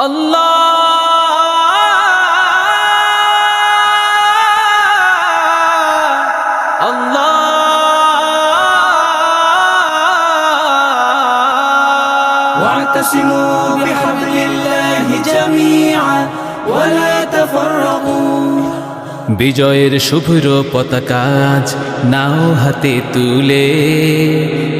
আল্লাহ আল্লাহ واعتصموا بحبل الله جميعا ولا تفرقوا বিজয়ের শুভ্র পতাকাজ নাও হাতে তুলে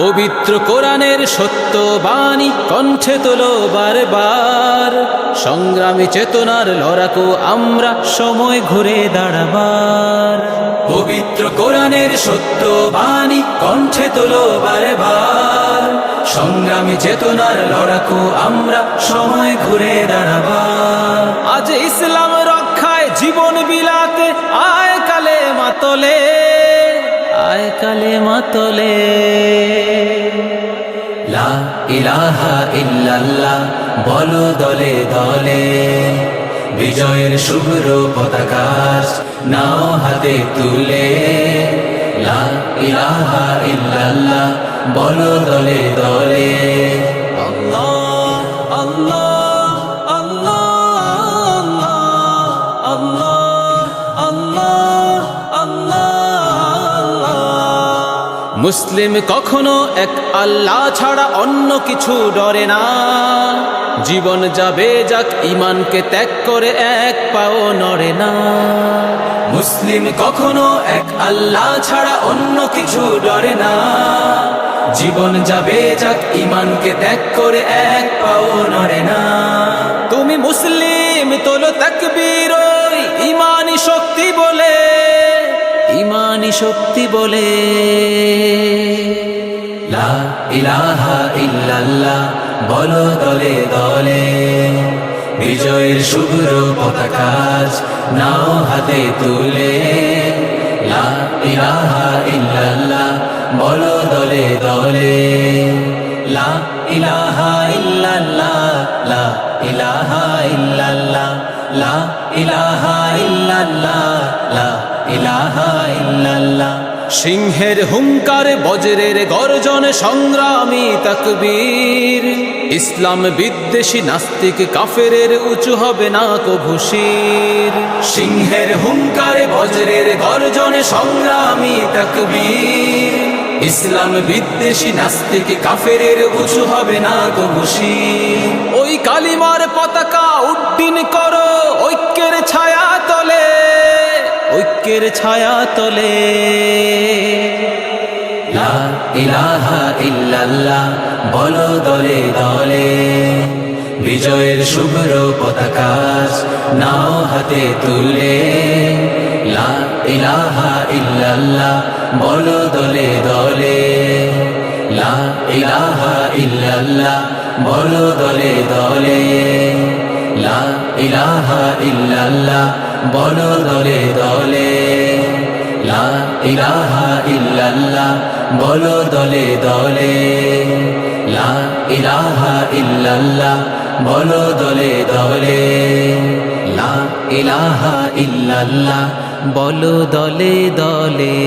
পবিত্র কোরআনের সত্য বাণী কণ্ঠে তোলো বারবার। সংগ্রামী চেতনার লড়াকু আমরা সময় ঘুরে দাঁড়াবার। পবিত্র কোরআনের সত্য বাণী কণ্ঠে তোলো বারবার। সংগ্রামী চেতনার লড়াকু আমরা সময় ঘুরে দাঁড়াবার। আজ ইসলাম রক্ষায় জীবন বিলাতে আয় কালে মাতলে। আয় কালে মাতলে লা ইলাহা ইল্লাল্লাহ বলো দলে দলে। বিজয়ের শুভ্র পতাকাশ নাও হাতে তুলে। লা ইলাহা ইল্লাল্লাহ বলো দলে দলে। মুসলিম কখনো এক আল্লাহ ছাড়া অন্য কিছু ডরে না। জীবন যাবে যাক ইমানকে ত্যাগ করে এক পাও নড়ে না। মুসলিম কখনো এক আল্লাহ ছাড়া অন্য কিছু ডরে না। জীবন যাবে যাক ইমানকে ত্যাগ করে এক পাও নড়ে না। তুমি মুসলিম, তোলো তাকবীর। শক্তি বলে। লা ইলাহা ইল্লাল্লাহ, বলো দলে দলে। বিজয়ের শুভ্র পতাকাজ নাও হাতে তুলে। লা ইলাহা ইল্লাল্লাহ, বলো দলে দলে। লা ইলাহা ইল্লাল্লাহ, লা ইলাহা ইল্লাল্লাহ, লা ইলাহা ইল্লাল্লাহ, লা সিংহের হুঙ্কার, বজ্রের গর্জন, সংগ্রামী তকবীর। ইসলাম বিদ্বেষী নাস্তিক কাফেরের উঁচু হবে না কভুশির সিংহের হুঙ্কার, বজ্রের গর্জন, সংগ্রামী তকবীর। ইসলাম বিদ্বেষী নাস্তিক কাফেরের উঁচু হবে না কভুশির ঐক্যের ছায়া তোলে। ইলাহা ইল্লাল্লাহ বলো দলে দলে। বিজয়ের শুভ্র পতাকাশ নাও হাতে তুলে। লা ইলাহা ইল্লাল্লাহ বলো দলে দলে। লা ইলাহা ইল্লাল্লাহ বলো দলে দলে। লা ইলাহা ইল্লাল্লাহ বলো দলে দলে, লা ইলাহা ইল্লাল্লাহ, বলো দলে দলে, লা ইলাহা ইল্লাল্লাহ, বলো দলে দলে, লা ইলাহা ইল্লাল্লাহ, বলো দলে দলে।